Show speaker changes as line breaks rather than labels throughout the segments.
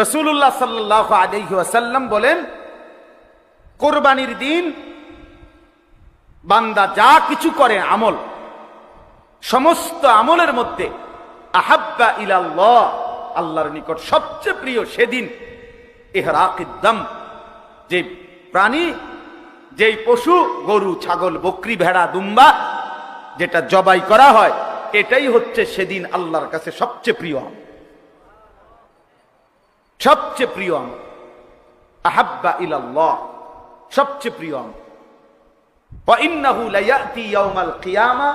রসুল্লাহ সাল্লাহ আলহিহাসাল্লাম বলেন, কোরবানির দিন বান্দা যা কিছু করে আমল, সমস্ত আমলের মধ্যে আহাব্বা ইলাল্লাহ, আল্লাহর নিকট সবচেয়ে প্রিয় সেদিন এহরাকিদ্দাম যে প্রাণী, যেই পশু, গরু, ছাগল, বকরি, ভেড়া, দুম্বা, যেটা জবাই করা হয়, এটাই হচ্ছে সেদিন আল্লাহর কাছে সবচেয়ে প্রিয় আমল। সবচেয়ে প্রিয় আমল আহাব্বা ইলাল্লাহ সবচেয়ে প্রিয় আমল وإنه ليأتي يوم القيامة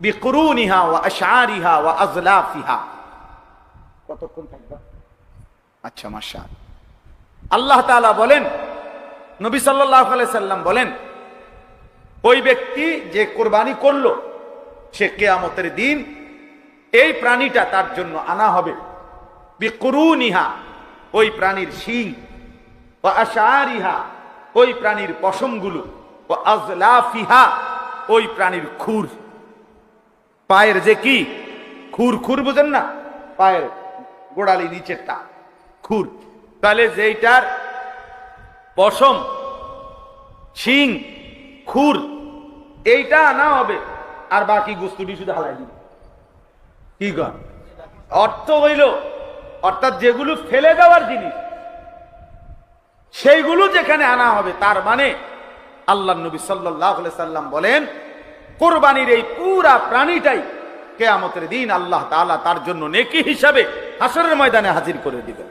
بقرونها وأشعارها وأزلافها কতক্ষণ থাকবে আচ্ছা মাশা আল্লাহ তাআলা বলেন নবী সাল্লাল্লাহু আলাইহি সাল্লাম বলেন ওই ব্যক্তি যে কোরবানি করলো সে কেয়ামতের দিন এই প্রাণীটা তার জন্য আনা হবে বিকুরুনিহা, ওই প্রাণীর শিং ও আশারিহা, ওই প্রাণীর পশমগুলো ও আজলাফিহা, ওই প্রাণীর খুর। পায়ের যে কি? খুর খুর বুঝেন না? পায়ের গোড়ালি নিচেরটা খুর। তাহলে যেইটার পশম, শিং, খুর, এইটা আনা হবে, আর বাকি গুস্তুটি শুধু হালাই দিবে। কি কর অর্থ হইল অর্থাৎ যেগুলো ফেলে দেওয়ার জিনিস, সেইগুলো যেখানে আনা হবে, তার মানে আল্লাহ নবী সাল্লাহ সাল্লাম বলেন, কোরবানির এই পুরা প্রাণীটাই কেয়ামতের দিন আল্লাহ তালা তার জন্য নেকি হিসাবে হাসরের ময়দানে হাজির করে দিবেন।